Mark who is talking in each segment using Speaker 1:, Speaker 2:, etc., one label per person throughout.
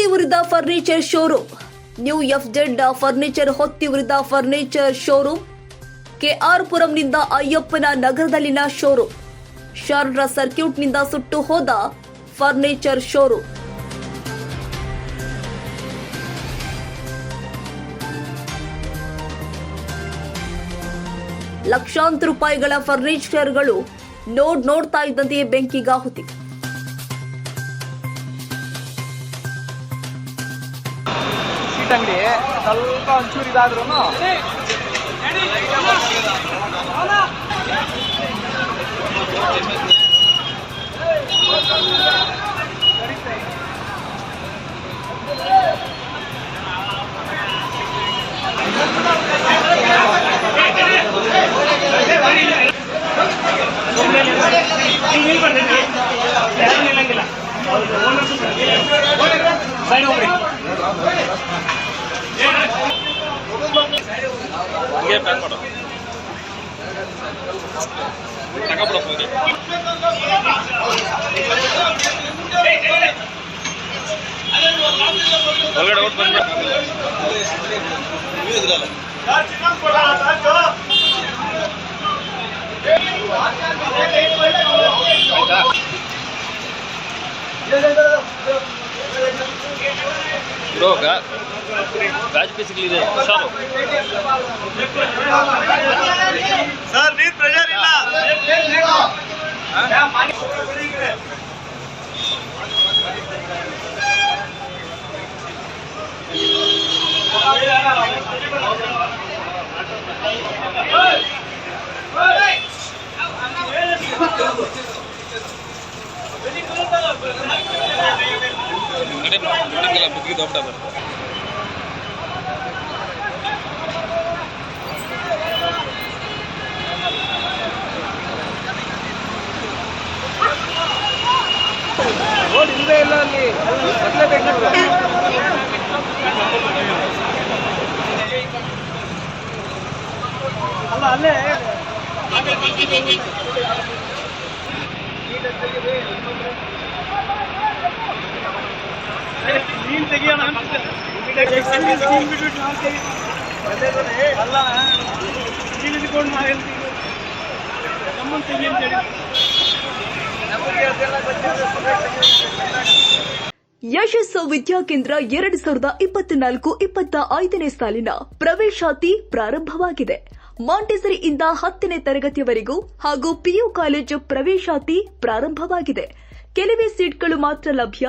Speaker 1: ಹೊತ್ತಿ ಉರಿದ furniture showroom new F Z furniture ಹೊತ್ತಿ ಉರಿದ ಫರ್ನಿಚರ್ ಶೋರೂಮ್ ಕೆಆರ್ ಪುರಂನಿಂದ ಅಯ್ಯಪ್ಪನ ನಗರದಲ್ಲಿನ ಶೋರೂಮ್ ಶಾರ್ಟ್ ಸರ್ಕ್ಯೂಟ್ನಿಂದ ಸುಟ್ಟು ಹೋದ ಫರ್ನಿಚರ್ ಶೋರೂಮ್ ಲಕ್ಷಾಂತರ ರೂಪಾಯಿಗಳ ಫರ್ನಿಚರ್ಗಳು ನೋಡ್ ನೋಡ್ತಾ ಇದ್ದಂತೆಯೇ ಬೆಂಕಿಗಾಹುತಿ
Speaker 2: ಸೀಟ್ ಅಂಗಡಿ. ಸ್ವಲ್ಪ ಒಂಚೂರು ಇದಾದ್ರೂ
Speaker 3: ಸೈಡ್ ಪ್ಯಾಕ್ ಮಾಡು ತಗೊಬಿಡಪ್ಪ ಹೋಗಿ ಒಳಗಡೆ ಹೋಗಿ ಬಂದ್ಬಿಡ ಆಯ್ತಾ ಬ್ರೋ ಗಾ ಗಾಜು ಪೀಸ್ಗಳಿದೆ ಸಾರು
Speaker 2: ಸರ್ ನೀರ್ ಪ್ರೆಷರ್ ಇಲ್ಲ
Speaker 3: ಅಂಗಡಿ ಎಲ್ಲ ಬುಕ್ಕಿಗೆ ದೊಡ್ಡ
Speaker 2: ರೋಡ್ ಇಲ್ಲದೆ ಇಲ್ಲ ಅಲ್ಲಿ ಅಲ್ಲ ಅಲ್ಲೇ ನೀನ್ ತೆಗಿಯೋಣ. ಅಲ್ಲ ಸೀನ್ ಇಟ್ಕೊಂಡು ನಾವು ಹೇಳ್ತೀವಿ ನಮ್ಮನ್ನು
Speaker 1: ಯಶಸ್ಸು ವಿದ್ಯಾಕೇಂದ್ರ ಎರಡು ಸಾವಿರದ ಇಪ್ಪತ್ನಾಲ್ಕು ಇಪ್ಪತ್ತ ಐದನೇ ಸಾಲಿನ ಪ್ರವೇಶಾತಿ ಪ್ರಾರಂಭವಾಗಿದೆ. ಮಾಂಟೆಸರಿಯಿಂದ ಹತ್ತನೇ ತರಗತಿಯವರೆಗೂ ಹಾಗೂ ಪಿಯು ಕಾಲೇಜು ಪ್ರವೇಶಾತಿ ಪ್ರಾರಂಭವಾಗಿದೆ. ಕೆಲವೇ ಸೀಟ್ಗಳು ಮಾತ್ರ ಲಭ್ಯ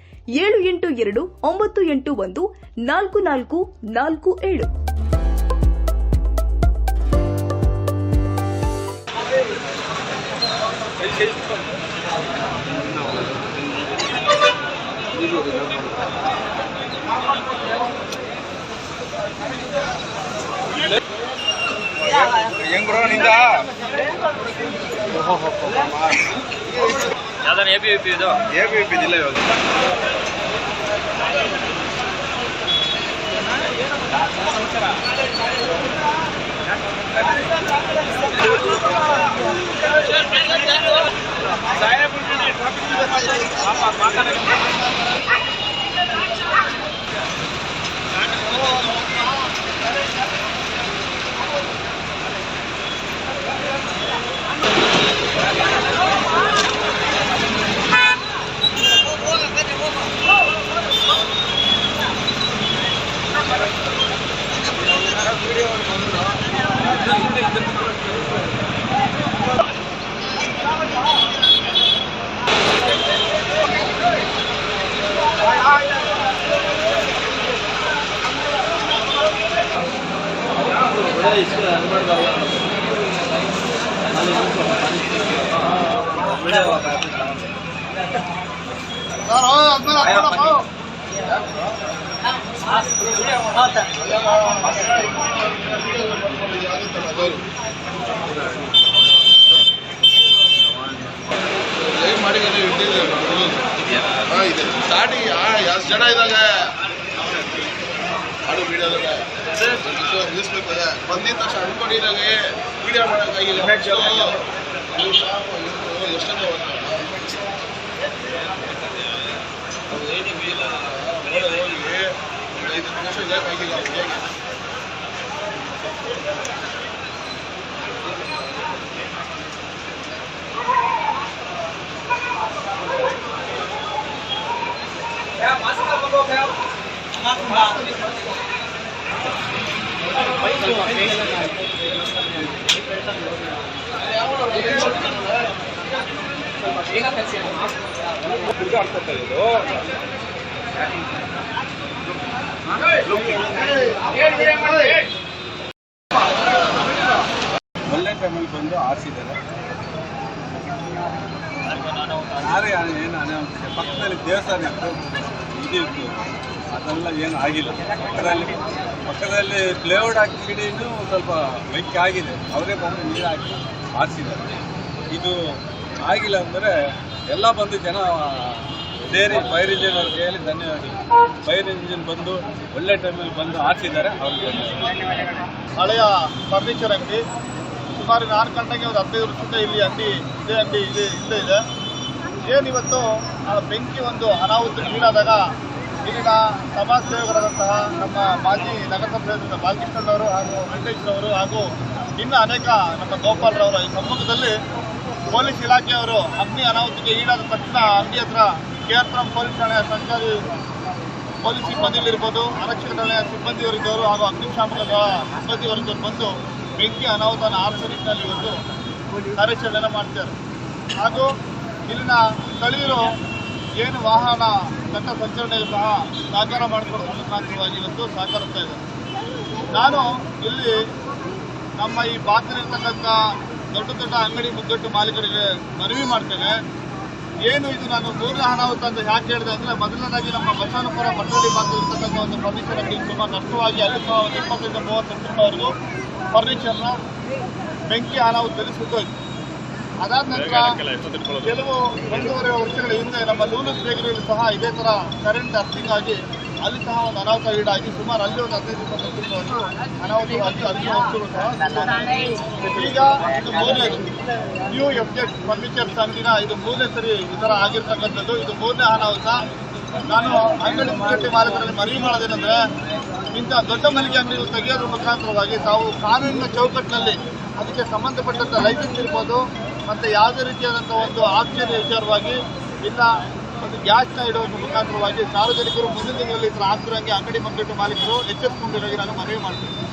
Speaker 1: ಏಳು ಎಂಟು ಎರಡು ಒಂಬತ್ತು ಎಂಟು ಒಂದು ನಾಲ್ಕು ನಾಲ್ಕು ನಾಲ್ಕು ಏಳು.
Speaker 2: ಹೆಂಗ್ ಬರೋ ನಿಂದ?
Speaker 3: ಯಾವ್ದಾನ ಎ ಬಿ ವಿ ಪಿ ಇದು?
Speaker 2: ಎ ಬಿ ವಿ ಪಿ ಇಲ್ಲ ಇವಾಗ
Speaker 4: 아, 그래. 아, 맞다. ಇದೆ ಸ್ಟಾರ್ಟಿಂಗ್ ಎಷ್ಟು ಜನ ಇದಾಗ ಅದು ವಿಡಿಯೋದಾಗ ನಿಲ್ಲಿಸ್ಬೇಕು ಬಂದಿದ್ದ ತಕ್ಷಣ ಅನ್ಕೊಂಡಿದ್ದಾಗ ವಿಡಿಯೋ ಮಾಡೋಕ್ಕಾಗಿಲ್ಲ ಎಷ್ಟು ಐದು ನಿಮಿಷ ಇದಾಗಿಲ್ಲ theo
Speaker 2: masuk apa kau theo masuk bah Hãy subscribe
Speaker 3: cho kênh Ghiền Mì Gõ Để không bỏ
Speaker 5: lỡ
Speaker 2: những video hấp dẫn ದೇವಸ್ಥಾನ ಇತ್ತು ಇದಿತ್ತು ಅದೆಲ್ಲ ಏನು ಆಗಿಲ್ಲ. ಪಕ್ಕದಲ್ಲಿ ಪಕ್ಕದಲ್ಲಿ ಪ್ಲೇವುಡ್ ಹಾಕಿಡಿನೂ ಸ್ವಲ್ಪ ಬೆಂಕಿ ಆಗಿದೆ. ಅವರೇ ಬಂದು ನೀರು ಹಾಕಿ ಆರಿಸಿದ್ದಾರೆ ಇದು ಆಗಿಲ್ಲ ಅಂದರೆ ಎಲ್ಲ ಬಂದು ಜನ ಸೇರಿ ಫೈರ್ ಇಂಜಿನ್ ಅವ್ರ ಕೈಯಲ್ಲಿ ಧನ್ಯವಾದ. ಫೈರ್ ಇಂಜಿನ್ ಬಂದು ಒಳ್ಳೆ ಟೈಮಲ್ಲಿ ಬಂದು ಆರಿಸಿದ್ದಾರೆ ಅವ್ರಿಗೆ
Speaker 4: ಹಳೆಯ ಫರ್ನಿಚರ್ ಅಂಗಡಿ, ಸುಮಾರು ಆರು ಗಂಟೆಗೆ ಒಂದು ಹದಿನೈದು ವರ್ಷದಿಂದ ಇಲ್ಲಿ ಅಂಗಡಿ ಇದೇ ಅಂಗಡಿ ಇದೆ, ಇಲ್ಲೇ ಇದೆ. ಏನಿವತ್ತು ಆ ಬೆಂಕಿ ಒಂದು ಅನಾಹುತ ಈಡಾದಾಗ ಇಲ್ಲಿನ ಸಮಾಜ ಸೇವಕರಾದಂತಹ ನಮ್ಮ ಮಾಜಿ ನಗರಸಭೆ ಬಾಲಕೃಷ್ಣನವರು ಹಾಗೂ ವೆಂಕಟೇಶ್ವರವರು ಹಾಗೂ ಇನ್ನು ಅನೇಕ ನಮ್ಮ ಗೋಪಾಲ್ರವರ ಈ ಸಮ್ಮುಖದಲ್ಲಿ ಪೊಲೀಸ್ ಇಲಾಖೆಯವರು ಅಗ್ನಿ ಅನಾಹುತಕ್ಕೆ ಈಡಾದ ತಕ್ಷಣ ಅಗ್ನಿ ಹತ್ರ ಕೆ ಪೊಲೀಸ್ ಠಾಣೆಯ ಸರ್ಕಾರಿ ಪೊಲೀಸ್ ಸಿಬ್ಬಂದಿಗಳಿರ್ಬೋದು ಆರಕ್ಷಕ ಠಾಣೆಯ ಸಿಬ್ಬಂದಿಯವರಿದ್ದವರು ಹಾಗೂ ಅಗ್ನಿಶಾಮಕ ಸಿಬ್ಬಂದಿಯವರಿದ್ದವರು ಬಂದು ಬೆಂಕಿ ಅನಾಹುತನ ಆರಿಸೋ ಇವತ್ತು ಕಾರ್ಯಾಚರಣೆ ಮಾಡ್ತಾರೆ ಹಾಗೂ ಇಲ್ಲಿನ ಸ್ಥಳೀಯರು ಏನು ವಾಹನ ದಟ್ಟ ಸಂಚರಣೆ ಸಹ ಸಹಕಾರ ಮಾಡಿಕೊಡೋದ್ರ ಮುಖಾಂತರವಾಗಿ ಇವತ್ತು ಸಹಕರಿಸ್ತಾ ಇದೆ. ನಾನು ಇಲ್ಲಿ ನಮ್ಮ ಈ ಭಾಗದಲ್ಲಿರ್ತಕ್ಕಂಥ ದೊಡ್ಡ ದೊಡ್ಡ ಅಂಗಡಿ ಮುಗ್ಗಟ್ಟು ಮಾಲೀಕರಿಗೆ ಮನವಿ ಮಾಡ್ತೇನೆ. ಏನು ಇದು ನಾನು ಮೂರನೇ ಅನಾಹುತ ಅಂತ ಯಾಕೆ ಹೇಳಿದೆ ಅಂದರೆ ಮೊದಲನೇದಾಗಿ ನಮ್ಮ ಬಸವನಪುರ ಮಟ್ಟಳ್ಳಿ ಭಾಗದಲ್ಲಿರ್ತಕ್ಕಂಥ ಒಂದು ಫರ್ನಿಚರ್ ಅಂಗಡಿ ಸುಮಾರು ನಷ್ಟವಾಗಿ ಅಲ್ಲಿ ಸಹ ಒಂದು ಇಪ್ಪತ್ತರಿಂದ ಮೂವತ್ತು ಲಕ್ಷವರೆಗೂ ಫರ್ನಿಚರ್ನ ಬೆಂಕಿ ಅನಾಹುತದಲ್ಲಿ ಸುತ್ತೋಯ್ತು ಅದಾದ ನಂತರ ಕೆಲವು ಒಂದೂವರೆ ವರ್ಷಗಳ ಹಿಂದೆ ನಮ್ಮ ಲೂಲೂಸ್ ಬೇಕರಿಯಲ್ಲಿ ಸಹ ಇದೇ ತರ ಕರೆಂಟ್ ಅರ್ಥಿಂಗ್ ಆಗಿ ಅಲ್ಲಿ ಸಹ ಒಂದು ಅನಾಹುತ ಈಡಾಗಿ ಸುಮಾರು ಅಲ್ಲಿ ಒಂದು ಹದಿನೈದು ಇಪ್ಪತ್ತು ಅನಾಹುತ ಅಲ್ಲಿ ವಸ್ತುಗಳು ಸಹ ಈಗ ಇದು ಮೂರನೇ ನ್ಯೂ ಎಫ್ ಜೆಡ್ ಫರ್ನಿಚರ್ಸ್ ಅಂಗಡಿನ ಇದು ಮೂರನೇ ಸರಿ ಈ ತರ ಆಗಿರ್ತಕ್ಕಂಥದ್ದು. ಇದು ಮೂರನೇ ಅನಾಹುತ ನಾನು ಅಂಗಡಿ ಮಾರಾಟ ಮಾಲೀಕರಲ್ಲಿ ಮನವಿ ಮಾಡೋದೇನೆಂದ್ರೆ ಇಂಥ ದೊಡ್ಡ ಮಳಿಗೆ ಅಂಗಡಿಗಳು ತೆಗೆಯೋದ್ರ ಮುಖಾಂತರವಾಗಿ ತಾವು ಕಾನೂನಿನ ಚೌಕಟ್ಟಿನಲ್ಲಿ ಅದಕ್ಕೆ ಸಂಬಂಧಪಟ್ಟಂತ ಲೈಸೆನ್ಸ್ ಇರ್ಬೋದು ಮತ್ತೆ ಯಾವುದೇ ರೀತಿಯಾದಂತಹ ಒಂದು ಆಕ್ಷೇಪ ವಿಚಾರವಾಗಿ ಇಲ್ಲ, ಒಂದು ಗ್ಯಾಸ್ನ ಇಡುವ ಮುಖಾಂತರವಾಗಿ ಸಾರ್ವಜನಿಕರು ಮುಂದಿನ ಥರ ಆಗ್ತಿರಂಗೆ ಅಂಗಡಿ ಮಂಗಟ್ಟು ಮಾಲೀಕರು ಎಚ್ಚೆತ್ತುಕೊಂಡಿರೋಗಿ ನಾನು ಮನವಿ ಮಾಡ್ತೀನಿ.